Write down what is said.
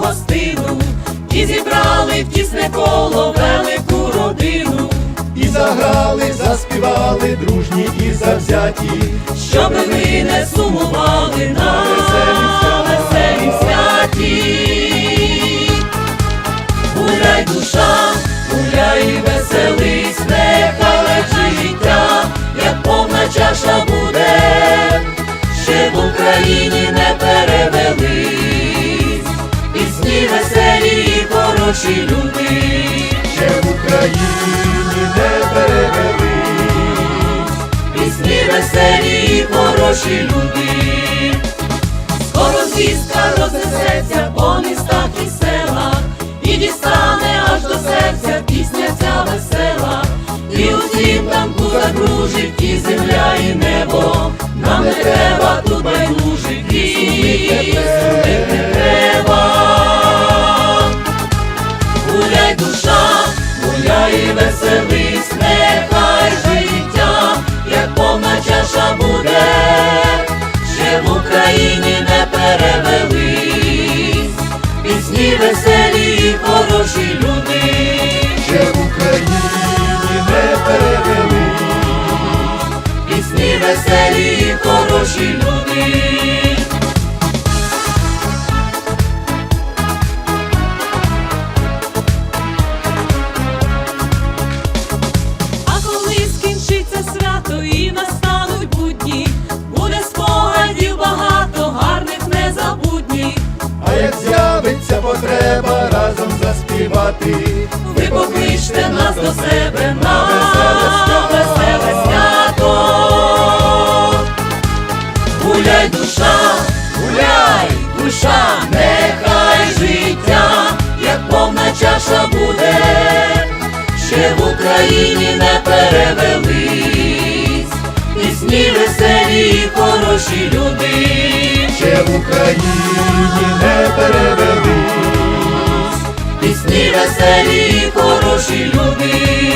гостину, і зібрали в тісне коло велику родину, і заграли, заспівали дружні і завзяті, щоб ми не сумували нас. Веселі і хороші люди. ще в Україні не перевелись, пісні веселі і хороші люди. Скоро звістка рознесеться по містах і селах, і дістане аж до серця пісня ця весела, і усім там закружить і земля, і небо. Нам не треба тут байдужих і і веселись, нехай життя, як повна чаша буде, ще в Україні не перевелись, пісні веселі і хороші люди, ще в Україні не перевелись, пісні веселі і хороші люди. З'явиться потреба разом заспівати, Ви покличте нас до себе на веселе свято. веселе свято. Гуляй, душа, гуляй, душа, нехай життя, як повна чаша буде, ще в Україні не перевелись, пісні веселі і хороші люди. ще в Україні не веселі, хороші люди.